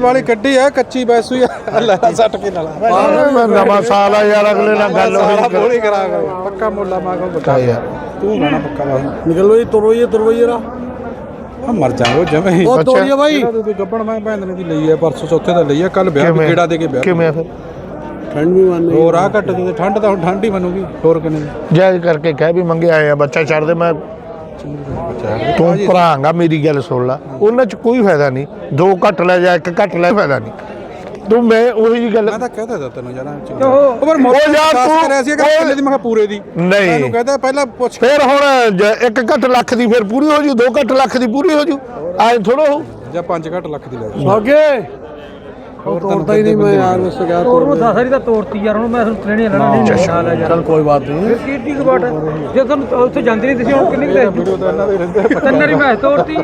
ਵਾਲੀ ਕੱਢੀ ਆ ਕੱਚੀ ਬੈਸੂ ਆ। ਲੈ ਸੱਟ ਕੇ ਨਾਲ। ਮੈਂ ਨਵਾਂ ਸਾਲ ਆ ਯਾਰ ਅਗਲੇ ਨਾਲ ਗੱਲ ਹੋਈ। ਬੋਲੀ ਕਰਾ ਕੇ ਪੱਕਾ ਮੁੱਲਾ ਮਾ ਕੋ ਬਤਾ ਯਾਰ ਤੂੰ ਗਾਣਾ ਪੱਕਾ ਵਾ। ਨਿਕਲੋ ਜੀ ਤੁਰੋ ਜੀ ਤੁਰੋ ਜੀ ਰਾ ਆ ਮਰ ਜਾਓ ਜਮੇ ਹੀ। ਉਹ ਤੋੜੀਏ ਬਾਈ। ਤੂੰ ਗੱਬਣ ਮੈਂ ਭੈਣ ਨੇ ਦੀ ਲਈ ਆ ਪਰਸੋਂ ਚੌਥੇ ਦਾ ਲਈ ਆ ਕੱਲ ਵਿਆਹ ਵੀ? ਕਿਹੜਾ ਦੇ ਕੇ ਵਿਆਹ। ਕਿਵੇਂ ਫਿਰ? ਠੰਡ ਵੀ ਮੰਨ ਹੋਰ ਆ ਘੱਟ ਤੇ ਠੰਡ ਤਾਂ ਹੁਣ ਠੰਡ ਹੀ ਬਣੂਗੀ ਹੋਰ ਕਿਨੇ ਜਾਇਜ਼ ਕਰਕੇ ਕਹਿ ਵੀ ਮੰਗੇ ਆਏ ਆ ਬੱਚਾ ਛੱਡ ਦੇ ਮੈਂ ਤੂੰ ਭਰਾਂਗਾ ਮੇਰੀ ਗੱਲ ਸੁਣ ਲੈ। ਉਹਨਾਂ ਚ ਕੋਈ ਫਾਇਦਾ ਨਹੀਂ। ਦੋ ਘੱਟ ਲੈ ਜਾ ਇੱਕ ਘੱਟ ਲੈ ਫਾਇਦਾ ਨਹੀਂ। ਤੂੰ ਮੈਂ ਉਹੀ ਜੀ ਗੱਲ ਮੈਂ ਤਾਂ ਕਹਿ ਦਿੱਤਾ ਤੈਨੂੰ ਯਾਰ ਉਹ ਪਰ ਮੋਟਰ ਉਹ ਯਾਰ ਦੱਸ ਤੂੰ- ਕਰਿਆ ਸੀ ਕਿ ਉਹ- ਕਿੰਨੇ ਦੀ ਮੈਂ ਕਿਹਾ ਪੂਰੇ ਦੀ। ਨਹੀਂ। ਤੈਨੂੰ ਕਹਿੰਦਾ ਪਹਿਲਾਂ ਪੁੱਛ ਫਿਰ ਹੁਣ ਜ- ਇੱਕ ਘੱਟ ਲੱਖ ਦੀ ਫਿਰ ਪੂਰੀ ਹੋ ਜੂ ਦੋ ਘੱਟ ਲੱਖ ਦੀ ਪੂਰੀ ਹੋ ਜੂ। ਐ ਥੋੜੋ ਹੋ ਜਾਂ 5 ਘੱਟ ਲੱਖ ਦੀ ਲੈ ਜਾ। ਸੋਗੇ। ਉਹ ਤੋੜਦਾ ਹੀ ਨਹੀਂ ਮੈਂ ਯਾਰ ਉਸ ਗਿਆ ਤੋੜ ਨੂੰ ਦਸ ਵਾਰੀ ਤਾਂ ਤੋੜਤੀ ਯਾਰ ਉਹਨੂੰ ਮੈਂ ਤੁਹਾਨੂੰ ਲੈਣੀ ਲੈਣਾ ਨਹੀਂ ਨਾਲ ਆ ਯਾਰ ਚੱਲ ਕੋਈ ਬਾਤ ਨਹੀਂ। ਫਿਰ ਕੀ ਦੀ ਬਾਟ ਜੇ ਤੁਹਾਨੂੰ ਉੱਥੇ ਜਾਂਦੇ ਨਹੀਂ ਤੁਸੀਂ ਹੁਣ ਕਿੰਨੀ ਕੁ ਵੀਡੀਓ ਤਾਂ ਇਹਨਾਂ ਦੇ ਰਹਿੰਦੇ ਆ। ਤਿੰਨ ਵਾਰੀ ਮੈਂ ਤੋੜਤੀ।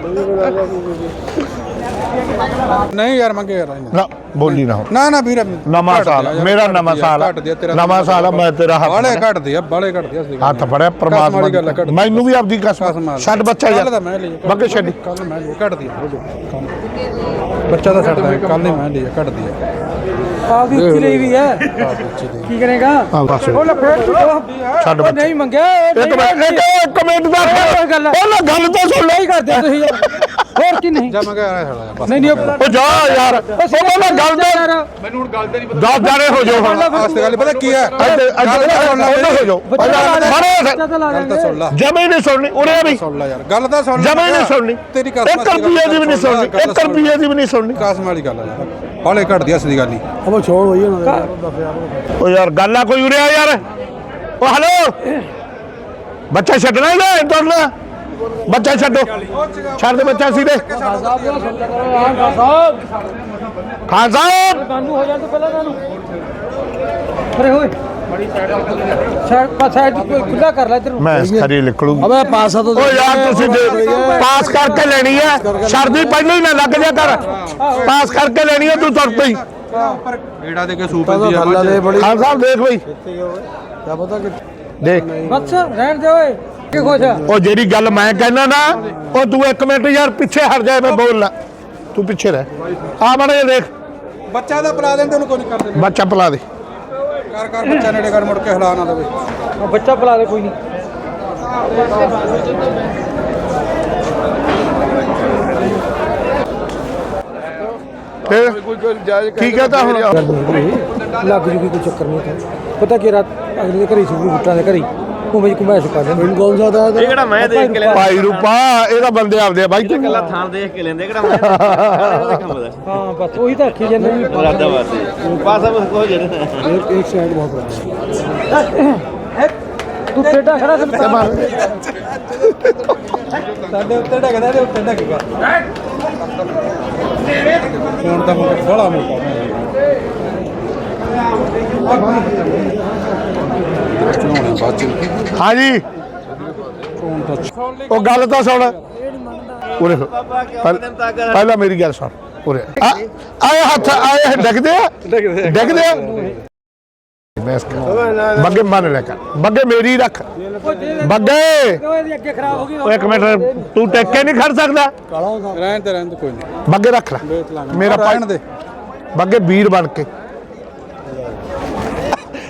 ਨਹੀਂ ਯਾਰ ਮੰਗੇ ਯਾਰ ਇਹਨਾਂ। ਨਾ। ਬੋਲੀ ਨਾ ਹੁਣ ਨਾ ਨਾ ਵੀਰ ਨਵਾਂ ਸਾਲ ਮੇਰਾ ਨਵਾਂ ਸਾਲ ਆ। ਨਵਾਂ ਸਾਲ ਆ, ਮੈਂ ਤੇਰਾ ਹੱਥ ਬਾਲੇ ਫੜਿਆ। ਘਟਦੇ ਆ ਬਾਲੇ ਘਟਦੇ ਆ ਅਸਲੀ ਗੱਲ। ਹੱਥ ਫੜਿਆ ਪ੍ਰਮਾਤਮਾ ਘੱਟ ਦੀ। ਮੈਨੂੰ ਵੀ ਆਪਦੀ ਕਸਮ। ਛੱਡ ਬੱਚਾ ਯਾਰ। ਤਾਂ ਮੈਂ ਲਈ ਬੱਗੇ ਛੱਡੀ। ਕੱਲ ਮੈਂ ਲਈ ਘਟਦੀ ਆ ਬੱਚਾ ਤਾਂ ਛੱਡਦਾ ਕੱਲ ਨਹੀਂ ਮੈਂ ਲਈ ਘਟਦੀ ਆ। ਆਪ ਵੀ ਉੱਚੀ ਲਈ ਵੀ ਹੈ। ਕੀ ਕਰੇਗਾ? ਆ ਬਸ। ਉਹ ਲੈ ਫੇਰ ਛੱਡ ਉਹ ਬੱਚਾ। ਨਹੀਂ ਮੰਗਿਆ ਉਹ ਇੱਕ ਮਿੰਟ ਇੱਕ ਮਿੰਟ ਦਾ ਉਹ ਗੱਲ। ਉਹ ਨਾ ਗੱਲ ਤਾਂ ਸੁਣ ਲੈ। ਨਹੀਂ ਕਰਦੇ ਤੁਸੀਂ। ਯਾਰ ਹੋਰ ਕੀ ਨਹੀਂ? ਜਾ ਮੈਂ ਕਿਹਾ ਯਾਰ ਛੱਡ ਬਸ ਨਹੀਂ ਨਹੀਂ ਉਹ ਉਹ ਜਾ ਯਾਰ ਉਹ ਨਾ ਗੱਲ ਤਾਂ ਮੈਨੂੰ ਹੁਣ ਗੱਲ ਤੇ ਨਹੀਂ ਦਸ ਜਾਣੇ ਹੋ ਜਾਓ ਹੁਣ। ਆਸਤੇ ਗੱਲ ਪਤਾ ਕੀ ਹੈ? ਇੱਧਰ ਇੱਧਰ ਹੋ ਜਾਓ ਗੱਲ ਤਾਂ ਸੁਣ ਲਾ। ਜਮੇ ਨਹੀਂ ਸੁਣਨੀ ਉਰੇ ਵੀ ਸੁਣ ਲੈ ਯਾਰ ਗੱਲ ਤਾਂ ਸੁਣ ਲੈ। ਜਮੇ ਨਹੀਂ ਸੁਣਨੀ। ਤੇਰੀ ਕਸਮ ਇੱਕ ਰੁਪਈਏ ਦੀ ਵੀ ਨਹੀਂ ਸੁਣਨੀ ਇੱਕ ਰੁਪਈਏ ਦੀ ਵੀ ਨਹੀਂ ਸੁਣਨੀ। ਕਸਮ ਵਾਲੀ ਗੱਲ ਆ ਯਾਰ। ਬਾਲੇ ਘਟਦੀ ਆ ਅਸਲੀ ਗੱਲ ਨਹੀਂ ਅਬ ਛੋੜ ਹੋਈ ਨਾ ਉਹ ਯਾਰ ਗੱਲ ਆ ਕੋਈ ਉਰੇ ਆ ਯਾਰ। ਉਹ ਹਲੋ ਬੱਚਾ ਛੱਡਣਾ ਹੀ ਨਾ ਤੁਰਨਾ ਬੱਚਾ ਛੱਡੋ। ਛੱਡ ਦੇ ਬੱਚਾ ਸੀ ਦੇ ਖਾਨ ਸਾਹਿਬ। ਕਾਨੂੰ ਹੋ ਜਾਂਦੇ ਪਹਿਲਾਂ ਤੁਹਾਨੂੰ। ਅਰੇ ਹੋਏ ਸਾਈਡ ਪਾਸਾ ਖੁੱਲਾ ਕਰ ਲੈ ਇੱਧਰ ਨੂੰ। ਮੈਂ ਖਰੀ ਨਿਕਲੂ ਅਬੇ ਪਾਸਾ ਤੋਂ। ਓ ਯਾਰ ਤੁਸੀਂ ਦੇ- ਪਾਸ ਕਰਕੇ ਲੈਣੀ ਹੈ ਸਰਦੀ ਪਹਿਲਾਂ ਹੀ ਨਾ ਲੱਗ ਜਾ ਕਰ। ਪਾਸ ਕਰਕੇ ਲੈਣੀ ਹੈ ਤੂੰ ਤੁਰ ਪਈ। ਏੜਾ ਦੇ ਕੇ ਸੂਪ ਦੀ ਖਾਨ ਸਾਹਿਬ ਦੇਖ ਬਈ। ਕਿਆ ਪਤਾ ਕਿ ਦੇਖ। ਬਸ ਰਹਿਣ ਦੇ ਓਏ। ਉਹ ਜਿਹੜੀ ਗੱਲ ਮੈਂ ਕਹਿਣਾ ਨਾ ਉਹ ਤੂੰ ਇੱਕ ਮਿੰਟ ਯਾਰ ਪਿੱਛੇ ਹਟ ਜਾ ਮੈਂ ਬੋਲਣਾ ਤੂੰ ਪਿੱਛੇ ਰਹਿ। ਆ ਮੜੇ ਦੇਖ। ਬੱਚਾ ਦਾ ਪਲਾ ਦੇਣ ਤੇ ਉਹਨੂੰ ਕੋਈ ਨਹੀਂ ਕਰਦੇ ਬੱਚਾ ਪਲਾ ਦੇ। ਕਰ ਕਰ ਬੱਚਾ ਨੇੜੇ ਕਰ ਮੁੜ ਕੇ ਹਿਲਾ ਨਾ ਦੇਵੇ। ਉਹ ਬੱਚਾ ਪਲਾ ਦੇ ਕੋਈ ਨਹੀਂ। ਫਿਰ ਕੀ ਕਹਤਾ ਹੁਣ? ਲੱਗ ਜੂਗੀ ਕੋਈ ਚੱਕਰ ਨਹੀਂ। ਪਤਾ ਕੀ ਰਾਤ ਅਗਲੇ ਦੇ ਘਰੀ ਸੀ ਬੁੱਟਾਂ ਦੇ ਘਰੀ। ਉਵੇਂ ਹੀ ਘੁਮਾ ਸਕਦਾ ਮੈਨੂੰ ਗੋਲ ਸਕਦਾ ਇਹ ਕਿਹੜਾ ਮੈਂ ਦੇਖ ਕੇ ਲੈਂਦਾ ਭਾਈ ਰੂਪਾ ਇਹ ਬੰਦੇ ਆਪਦੇ ਆ ਬਾਈ ਇਕੱਲਾ ਥਾਂ ਦੇਖ ਕੇ ਲੈਂਦੇ ਕਿਹੜਾ ਮੈਂ ਹਾਂ ਬਸ ਉਹੀ ਤਾਂ ਆਖੀ ਜਾਂਦੇ ਵੀ ਰਾਦਾ ਵਾਸੀ ਰੂਪਾ ਸਭ ਕੋ ਜਿਹੜਾ ਇੱਕ ਇੱਕ ਸਾਈਡ ਬਹੁਤ ਰਹਾ ਤੂੰ ਟੇਡਾ ਖੜਾ ਸਨ ਸਾਡੇ ਉੱਤੇ ਡਗਦਾ ਤੇ ਉੱਤੇ ਡਗੇਗਾ ਹੁਣ ਤਾਂ ਮੈਂ ਬੜਾ ਮੌਕਾ ਆ ਬਾਹਰ ਚਲਾਉਣੇ ਬਾਅਦ ਚ ਹਾਂਜੀ। ਉਹ ਗੱਲ ਤਾਂ ਸੁਣ। ਉਰੇ। ਪਹਿਲ- ਮੇਰੀ ਗੱਲ ਸੁਣ। ਉਰੇ। ਆਏ ਹੱਥ ਆਏ ਡਿੱਗਦੇ ਆ? ਡਿੱਗਦੇ ਆ। ਬੱਗੇ ਮੰਨ ਲੈ ਕਰ। ਬੱਗੇ ਮੇਰੀ ਰੱਖ। ਬੱਗੇ। ਉਹ ਇੱਕ ਮਿੰਟ ਤੂੰ ਟਿਕ ਕੇ ਨਹੀਂ ਖੜ ਸਕਦਾ। ਰਹਿਣ ਤੇ ਰਹਿਣ ਤੇ ਕੋਈ ਨਹੀਂ। ਬੱਗੇ ਰੱਖ ਲੈ। ਮੇਰਾ ਭਾਈ ਦੇ। ਬੱਗੇ ਵੀਰ ਬਣ ਕੇ।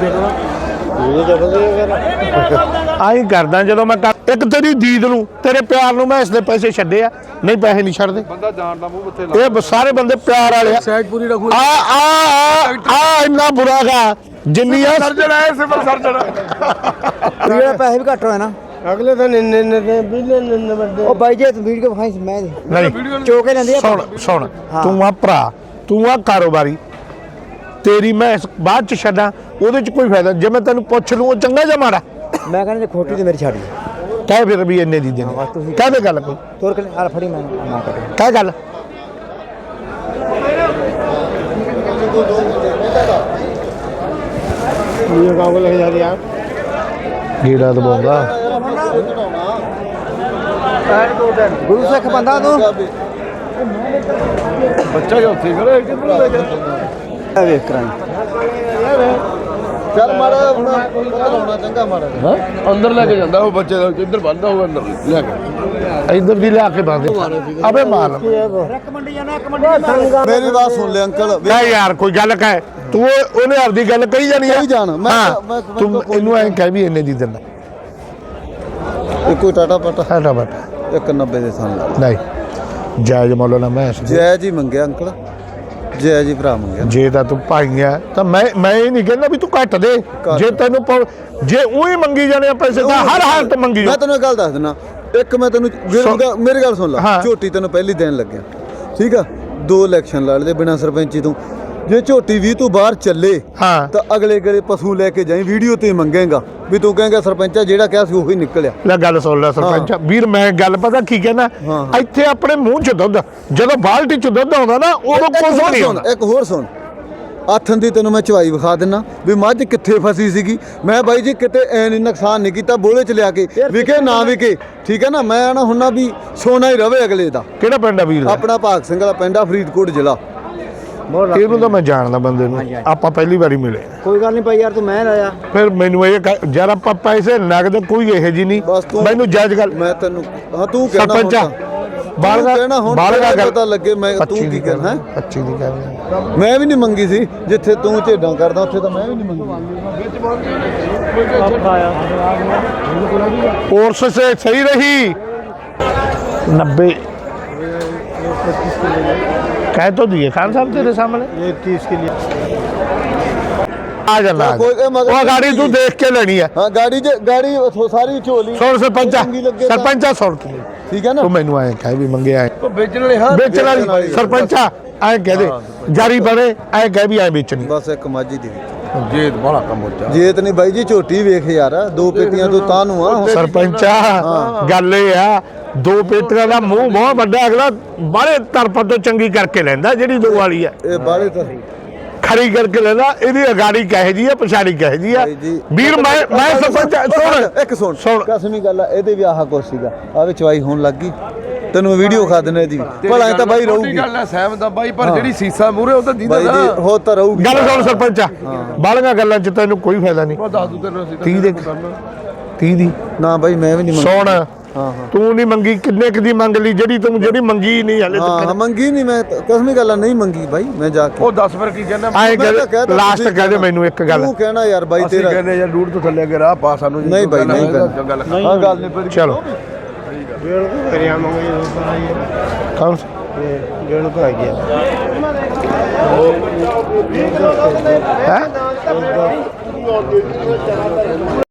ਫਿਰ ਕਰਦਾ ਜਦੋਂ ਮੈਂ ਇੱਕ ਤੇਰੀ ਦੀਦ ਨੂੰ ਤੇਰੇ ਪਿਆਰ ਨੂੰ ਮੈਂ ਇਸ ਪੈਸੇ ਛੱਡੇ ਆ। ਨਹੀਂ ਪੈਸੇ ਨਹੀਂ ਛੱਡਦੇ। ਇਹ ਸਾਰੇ ਬੰਦੇ ਪਿਆਰ ਵਾਲੇ ਆ। ਸਾਈਡ ਪੂਰੀ ਰੱਖੋ। ਆ ਆ ਆ- ਇੰਨਾ ਬੁਰਾ ਗਾ ਜਿੰਨੀ ਆ ਸਰਜਣ ਹੈ ਸਿਵਲ ਸਰਜਣ ਵੀਰੇ ਪੈਸੇ ਵੀ ਘੱਟ ਹੋਏ ਨਾ। ਅਗਲੇ ਤਾਂ ਨਿੰਨੇ ਨਿੰਨੇ ਬਿਲੇ ਨਿੰਨੇ ਵੱਡੇ। ਉਹ ਬਾਈ ਜੇ ਤੂੰ ਵੀਡੀਓ ਵਿਖਾਈ ਮੈਂ ਨਹੀਂ। ਚੋਕੇ ਲੈਂਦੀ ਆ। ਸੁਣ ਸੁਣ। ਤੂੰ ਆ ਭਰਾ ਤੂੰ ਆ ਕਾਰੋਬਾਰੀ। ਤੇਰੀ ਮੈਂ ਬਾਅਦ ਚ ਛੱਡਾਂ। ਉਹਦੇ 'ਚ ਕੋਈ ਫਾਇਦਾ ਜੇ ਮੈਂ ਤੈਨੂੰ ਪੁੱਛ ਲੂੰ ਉਹ ਚੰਗਾ ਜਾਂ ਮਾੜਾ? ਮੈਂ ਕਹਿੰਦਾ ਜੇ ਖੋਟੀ ਤੇ ਮੇਰੀ ਛੱਡ ਕਹਿ ਫਿਰ ਵੀ ਇੰਨੇ ਦੀ ਦੇਣੀ। ਕਹਿ ਦੇ ਗੱਲ ਕੋਈ। ਤੋਰ ਕੇ ਆਲ ਫੜੀ ਮੈਂ ਕਹਿ ਗੱਲ। ਇਹ ਕਾਗਜ਼ ਲੈ ਜਾ ਰਿਹਾ ਗੀੜਾ ਦਬਾਉਂਦਾ। ਗੁਰੂ ਸਿੱਖ ਬੰਦਾ ਤੂੰ। ਬੱਚਾ ਜੋ ਉੱਥੇ ਕਰੇ ਕਿੱਧਰ ਲੈ ਗਿਆ? ਵੇਖ ਕਰਾਂ। ਚੱਲ ਮਾੜਾ ਹੁਣ ਲਾਉਣਾ ਚੰਗਾ ਮਾੜਾ ਹਾਂ? ਅੰਦਰ ਲੈ ਕੇ ਜਾਂਦਾ ਉਹ ਬੱਚੇ ਦਾ ਇੱਧਰ ਬੰਦਾ ਉਹ ਅੰਦਰ ਲੈ ਕੇ। ਇੱਧਰ ਦੀ ਲਿਆ ਕੇ ਬੰਦੇ ਅਬੇ ਮਾਲ ਮੇਰੀ ਬਾਤ ਸੁਣ ਲੈ ਅੰਕਲ। ਲੈ ਯਾਰ ਕੋਈ ਗੱਲ ਕਹਿ। ਤੂੰ ਉਹ- ਉਹਨੇ ਆਪਦੀ ਗੱਲ ਕਹੀ ਜਾਣੀ ਕਹੀ ਜਾਣ, ਮੈਂ- ਹਾਂ, ਤੂੰ ਇਹਨੂੰ ਐਂ ਕਹਿ ਵੀ ਇੰਨੇ ਦੀ ਦਿੰਦਾ। ਇੱਕੋ ਟਾਟਾ ਪਟਾ। ਸਾਡਾ ਬਟ 190 ਦੇ ਸਾਨ ਲਾ। ਨਹੀਂ। ਜਾਇਜ਼ ਮੁੱਲ ਨਾ ਮੈਂ ਜੈ ਜੀ ਮੰਗਿਆ ਅੰਕਲ। ਜੈ ਜੀ ਭਰਾ ਮੰਗਿਆ। ਜੇ ਤਾਂ ਤੂੰ ਭਾਈ ਆ ਤਾਂ ਮੈਂ ਮੈਂ ਇਹ ਨਹੀਂ ਕਹਿੰਦਾ ਵੀ ਤੂੰ ਘੱਟ ਦੇ। ਜੇ ਤੈਨੂੰ ਪਉ- ਜੇ ਉਹੀ ਮੰਗੀ ਜਾਣੇ ਆ ਪੈਸੇ ਤਾਂ ਹਰ ਹਾਲਤ ਮੰਗੀ ਜਾ ਮੈਂ ਤੈਨੂੰ ਇੱਕ ਗੱਲ ਦੱਸ ਦਿੰਦਾ ਇੱਕ ਮੈਂ ਤੈਨੂੰ ਮੇਰੀ ਗੱਲ- ਮੇਰੀ ਗੱਲ ਸੁਣ ਲੈ। ਹਾਂ। ਝੋਟੀ ਤੈਨੂੰ ਪਹਿਲੀ ਦੇਣ ਲੱਗਿਆ। ਠੀਕ ਆ? ਦੋ ਇਲੈਕਸ਼ਨ ਲੜ ਲਏ ਬਿਨਾਂ ਸਰਪੰਚੀ ਤੋਂ। ਜੇ ਝੋਟੀ ਵੀ ਤੂੰ ਬਾਹਰ ਚੱਲੇ ਹਾਂ। ਤਾਂ ਅਗਲੇ ਗਲੇ ਪਸ਼ੂ ਲੈ ਕੇ ਜਾਈ ਵੀਡੀਓ ਤੇ ਮੰਗੇਗਾ ਵੀ ਤੂੰ ਕਹੇਗਾ ਸਰਪੰਚਾ ਜਿਹੜਾ ਕਿਹਾ ਸੀ ਉਹੀ ਨਿਕਲਿਆ। ਲੈ ਗੱਲ ਸੁਣ ਲੈ ਸਰਪੰਚ ਵੀਰ ਮੈਂ ਗੱਲ ਪਤਾ ਕੀ ਕਹਿਣਾ ਹਾਂ। ਇੱਥੇ ਆਪਣੇ ਮੂੰਹ 'ਚ ਦੁੱਧ ਜਦੋਂ ਬਾਲਟੀ 'ਚ ਦੁੱਧ ਆਉਂਦਾ ਨਾ ਉਦੋਂ ਕੁਝ ਨਹੀਂ ਆਉਂਦਾ। ਇੱਕ ਹੋਰ ਸੁਣ। ਆਥਣ ਦੀ ਤੈਨੂੰ ਮੈਂ ਚਵਾਈ ਵਿਖਾ ਦਿੰਨਾ ਵੀ ਮੱਝ ਕਿੱਥੇ ਫਸੀ ਸੀਗੀ? ਮੈਂ ਬਾਈ ਜੀ ਕਿਤੇ ਐ ਨਹੀਂ ਨੁਕਸਾਨ ਨਹੀਂ ਕੀਤਾ ਬੋਲੇ ਚ ਲਿਆ ਕੇ ਵਿਕੇ ਨਾ ਵਿਕੇ। ਠੀਕ ਹੈ ਨਾ ਮੈਂ ਨਾ ਹੁੰਨਾ ਵੀ ਸੋਨਾ ਹੀ ਰਵੇ ਅਗਲੇ ਦਾ। ਕਿਹੜਾ ਪਿੰਡ ਆ ਵੀਰ ਦਾ? ਆਪਣਾ ਭਾਗ ਸਿੰਘ ਵਾਲਾ ਪਿੰਡ ਆ ਫਰੀਦਕੋਟ ਜ਼ਿਲ੍ਹਾ। ਬਹੁਤ ਲੱਗ- ਤਾਂ ਮੈਂ ਜਾਣਦਾ ਬੰਦੇ ਨੂੰ? ਆਪਾਂ ਪਹਿਲੀ ਵਾਰੀ ਮਿਲੇ ਕੋਈ ਗੱਲ ਨਹੀਂ ਭਾਈ ਯਾਰ ਤੂੰ ਮੈਂ ਲਾਇਆ। ਫਿਰ ਮੈਨੂੰ ਇਹ ਕਹਿ- ਆਪਾਂ ਪੈਸੇ ਨਗਦ ਕੋਈ ਇਹੋ ਜੀ ਨਹੀਂ। ਮੈਨੂੰ ਜੱਜ ਗੱਲ ਮੈਂ ਤੈਨੂੰ ਹਾਂ ਤੂੰ ਕਹਿਣਾ ਹੁਣ ਬਾਲਗਾ ਕਹਿਣਾ ਹੁਣ ਬਾਲਗਾ ਤੈਨੂੰ ਪਤਾ ਲੱਗੇ ਮੈਂ- ਤੂੰ ਕੀ ਕਹਿਣਾ, ਹੈਂ? ਦੀ ਕਰਨਾ ਮੈਂ ਵੀ ਨਹੀਂ ਮੰਗੀ ਸੀ। ਜਿੱਥੇ ਤੂੰ ਝੇਡਾਂ ਕਰਦਾ ਉੱਥੇ ਤਾਂ ਮੈਂ ਵੀ ਨਹੀਂ ਮੰਗੀ। ਔਰ ਸੇ ਸਹੀ ਰਹੀ। 90 पच्चीस के लिए कह तो दिए खान साहब तेरे सामने ये तीस के लिए ਉਹ ਗਾੜੀ ਤੂੰ ਦੇਖ ਕੇ ਲੈਣੀ ਹੈ ਹਾਂ ਗਾੜੀ ਜੇ ਗਾੜੀ ਸਾਰੀ ਝੋਲੀ। ਸੁਣ ਸਰਪੰਚਾ ਸਰਪੰਚਾ ਸੁਣ ਕੇ ਠੀਕ ਹੈ ਨਾ? ਤੂੰ ਮੈਨੂੰ ਐ ਕਹਿ ਵੀ ਮੰਗਿਆ ਐ ਉਹ ਵੇਚਣ ਵਾਲੇ ਹਾਂ ਵੇਚਣ ਵਾਲੀ ਸਰਪੰਚਾ ਐ ਕਹਦੇ ਜਾਰੀ ਬਣੇ ਐ ਕਹਿ ਵੀ ਆਏ ਵੇਚਣੀ। ਬਸ ਇੱਕ ਮਾਜੀ ਦੀ ਵਿੱਚ। ਜੇਤ ਬੜਾ ਕੰਮ ਹੋ ਜਾ ਜੇਤ ਨਹੀਂ ਬਾਈ ਜੀ ਝੋਟੀ ਵੇਖ ਯਾਰ ਦੋ ਪੇਟੀਆਂ ਤੋਂ ਤਾਂ ਨੂੰ ਆ। ਸਰਪੰਚਾ ਗੱਲ ਇਹ ਆ ਦੋ ਪੇਟੀਆਂ ਦਾ ਮੂੰਹ ਬਹੁਤ ਵੱਡਾ ਅਗਲਾ ਬਾਹਲੇ ਤਰਫ ਤੋਂ ਚੰਗੀ ਕਰਕੇ ਲੈਂਦਾ ਜਿਹੜੀ ਦੋ ਵਾਲੀ ਆ। ਇਹ ਬਾਲੇ ਤਾਂ ਖੜੀ ਕਰਕੇ ਲੈਂਦਾ ਇਹਦੀ ਅਗਾੜੀ ਕਹੇ ਜੀ ਆ ਪਛਾੜੀ ਕਹੇ ਜੀ ਆ। ਵੀਰ ਮੈਂ ਮੈਂ ਸਰਪੰਚ ਸੁਣ। ਇੱਕ ਸੁਣ। ਸੁਣ। ਕਸਮੀ ਗੱਲ ਆ ਇਹਦੇ ਵੀ ਆਹ ਕੁਛ ਸੀਗਾ। ਆ ਵਿੱਚ ਚਵਾਈ ਹੋਣ ਲੱਗ ਗਈ। ਤੈਨੂੰ ਵੀਡੀਓ ਖਾ ਦਿੰਨੇ ਇਹਦੀ ਭਲਾ ਤਾਂ ਬਾਈ ਰਹੂਗੀ। ਗੱਲ ਹੈ ਸਹਿਮਤ ਆ ਬਾਈ ਪਰ ਜਿਹੜੀ ਸੀਸਾ ਮੂਰੇ ਉਹ ਤਾਂ ਦੀਦਾ ਬਾਈ ਜੀ ਹੋ ਤਾਂ ਰਹੂਗੀ। ਗੱਲ ਸੁਣ ਸਰਪੰਚਾ ਬਾਲੀਆਂ ਗੱਲਾਂ 'ਚ ਤੈਨੂੰ ਕੋਈ ਫਾਇਦਾ ਨਹੀਂ। ਦੱਸ ਦੂ ਤੈਨੂੰ ਅਸੀਂ 30 ਦੇ 30 ਦੀ। ਨਾ ਬਾਈ ਮੈਂ ਵੀ ਨਹੀਂ ਮੰਗੀ ਸੁਣ। ਹਾਂ ਹਾਂ। ਤੂੰ ਨਹੀਂ ਮੰਗੀ ਕਿੰਨੇ ਕੁ ਦੀ ਮੰਗ ਲਈ ਜਿਹੜੀ ਤੂੰ ਜਿਹੜੀ ਮੰਗੀ ਨਹੀਂ ਹਲੇ ਹਾਂ ਤੱਕ ਮੰਗੀ ਨਹੀਂ ਮੈਂ ਤਾਂ- ਕਸਮੀ ਗੱਲ ਨਹੀਂ ਮੰਗੀ ਬਾਈ ਮੈਂ ਜਾ ਕੇ। ਉਹ ਦੱਸ ਫਿਰ ਕੀ ਕਹਿੰਦਾ। ਆਏ ਮੈਂ ਤਾਂ ਕਹਿ ਤਾ ਲਾਸਟ ਤੁਸੀਂ ਕਹਿ ਦੇ ਮੈਨੂੰ ਇੱਕ ਗੱਲ। ਤੂੰ ਕਹਿਣਾ ਯਾਰ ਬਾਈ ਅਸੀਂ ਤੇਰਾ। ਕਹਿੰਦੇ ਯਾਰ ਰੂਟ ਤੋਂ ਥੱਲੇ ਅਗੇ ਰਾਹ ਪਾ ਸਾਨੂੰ ਨਹੀਂ ਬਾਈ, ਨਹੀਂ ਗੱਲ ਕਰਨਾ। ਹਾਂ ਗੱਲ ਨਹੀਂ ਚਲੋ ਕਰਿਆ ਮੰਗੇ ਕੌਣ ਡੇਢ ਕੋ ਆ ਗਿਆ ਹੈ